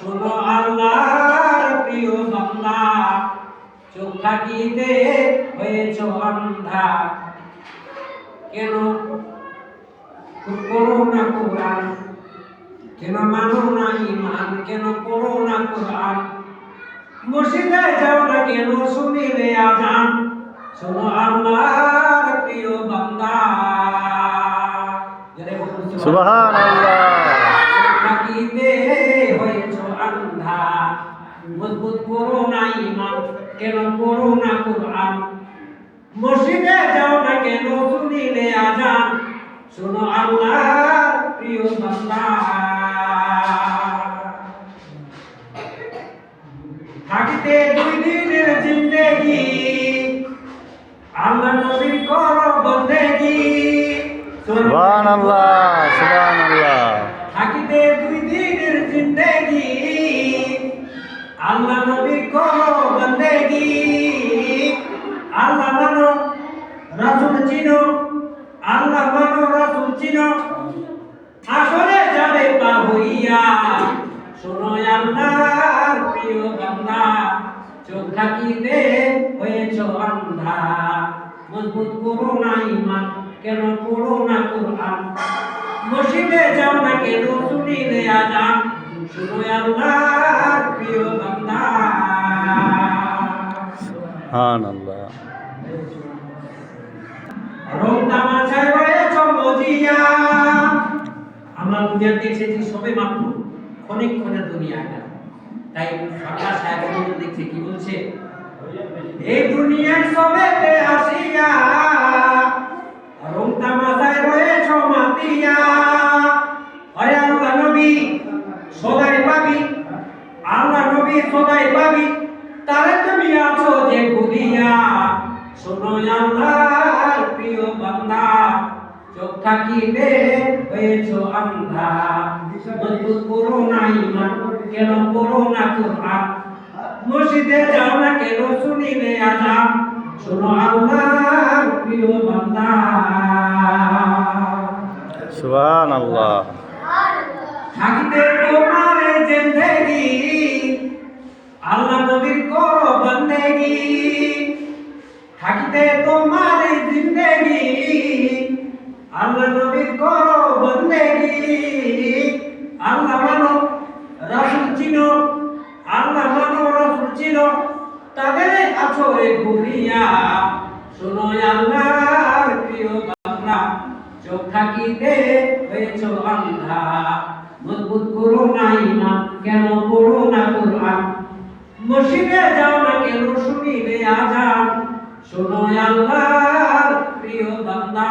শোনো আল্লাহর প্রিয় বান্দা চোখ থাকিতে হয়েছ অন্ধা। কেন? করো না কোরআন। কেন মানো না ইমান কেন পড়ো না কোরআন? মসজিদে যাও না কেন? শুনিলে আজান। শোনো আল্লাহর প্রিয় বান্দা। সুবহানাল্লাহ। থাকিতে মজবুত করো না ইমান কেন করো না কোরআন? মসজিদে যাও না কেন শুনিলে আজান শোনো আল্লাহর প্রিয় বান্দা। থাকিতে দুই দিনের জিন্দেগি, আল্লাহ নবীর বন্দেগি। সুবহানাল্লাহ। চিনো আল্লাহ মানো রাসূল চিনো আসলে যাবে পার হইয়া শোনো আল্লাহর প্রিয় বান্দা, চোখ থাকিতে হয়েছ অন্ধা। মজবুত করো না ইমান কেন পড়ো না কোরআন? মসজিদে যাও না কেন শুনিলে আজান? শুনো আল্লাহর প্রিয় বান্দা। সুবহানাল্লাহ। এটা তাই কি বলছে? এই রং তামাশায় রয়েছ মাতিয়া আরে আল্লাহ নবী সদাই পাবি আল্লাহ নবী সদাই পাবি তারে তুমি আছো যে ভুলিয়া শোনো আল্লাহর প্রিয় বান্দা চোখ থাকিতে হয়েছ আন্ধা। মজবুত করো না ইমান কেন করো না কোরআন মসজিদে যাও না কেন শুনিলে আজান? শোনো আল্লাহর প্রিয় বান্দা। সুবহানাল্লাহ। থাকিতে তোমার জিন্দেগি আল্লাহ নবীর করো বন্দেগি থাকিতে তোমার জিন্দেগি আল্লাহ নবীর করো বন্দেগি আল্লাহ মানো, রাসূল চিনো, আল্লাহ মানো, রাসূল চিনো। তাদের আছো রে ভুলিয়া শোনো আল্লাহর প্রিয় বান্দা, চোখ থাকিতে হয়েছ অন্ধা। মজবুত করো না কেন পড়ো না কোরআন? মসজিদে যাও না কেন শুনিলে আজান? শোনো আল্লাহর প্রিয় বান্দা।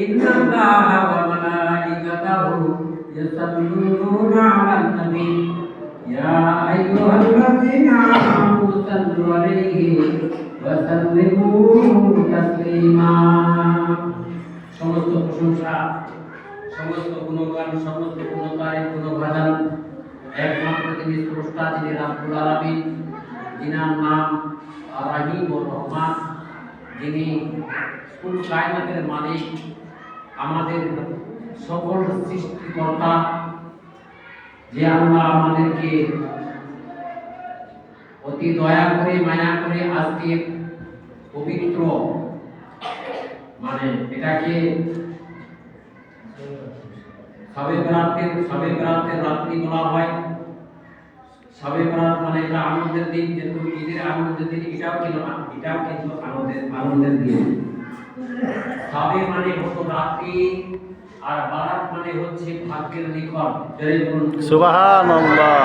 إن الله وملائكته يصلون على النبي يا أيها الذين آمنوا صلوا عليه وسلموا تسليما সমস্ত প্রশংসা সমস্ত গুণগান সমস্ত গুণকারী গুণগান একমাত্র তিনি স্রষ্টা যিনি রাব্বুল আলামিন যিনার নাম রাহিম ও রহমান যিনি কুল কায়নাতের মালিক আমাদের সকল সৃষ্টিকর্তা, যে আল্লাহ আমাদেরকে অতি দয়া করে, মায়া করে আজকে পবিত্র মানে এটাকে সবে বরাতের সবে বরাতের রাত্রি বলা হয়। সবে বরাত মানে এটা আনন্দের দিন, যেহেতু ঈদের আনন্দের দিন, এটাও কিন্তু এটাও কিন্তু আনন্দের আনন্দের দিন। সবে মানে হতো রাত্রি আর বারাত মানে হচ্ছে ভাগ্যের নিকট। সুবহানাল্লাহ।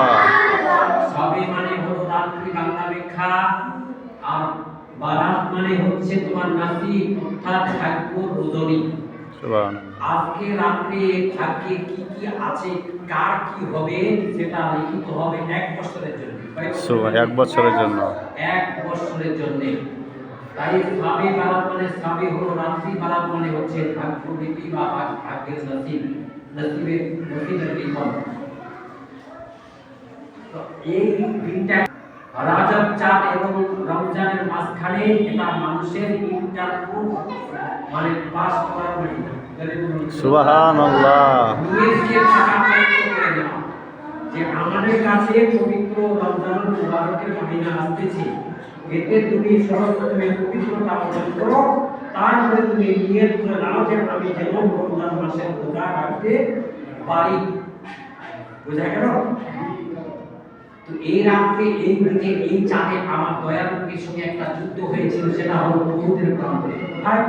সবে মানে হলো রাত্রি বাংলা ব্যাখ্যা আর বারাত মানে হচ্ছে তোমার নাসি অর্থাৎ ঠাকুর রোজনী। আজকে রাত্রে ভাগ্যে কি কি আছে কার কি হবে সেটা লিখিত হবে এক বছরের জন্য। এক বছরের জন্য। এক বছরের জন্য। তাই সাবে বারাত মানে সাবে হলো রাত্রি বারাত মানে হচ্ছে ভাগ্য বা ভাগ্যের নসিব। নসিবের নসিবের তো এই দিনটা রাজব চাঁদ এবং রমজানের মাঝখানে এটা মানুষের ইন্টারভিউ মানে পাস সুবহানাল্লাহ। পয়সা করে নেওয়া। যে আমাদের কাছে পবিত্র রমজান মুবারকের মহিনা আসতেছে এতে তুমি সর্বপ্রথমে পবিত্রতা অর্জন করো, তারপরে তুমি নিয়ত করে নাও যে আমি যেমন রমজান মাসের রোজা রাখতে পারি। বোঝা গেল? তো এই রাত্রে এই দিনে এই চাঁদে আমার দয়ার মুখের সঙ্গে একটা যুদ্ধ হয়েছিল, সেটা হলো বহুদের প্রাণ। কোথায়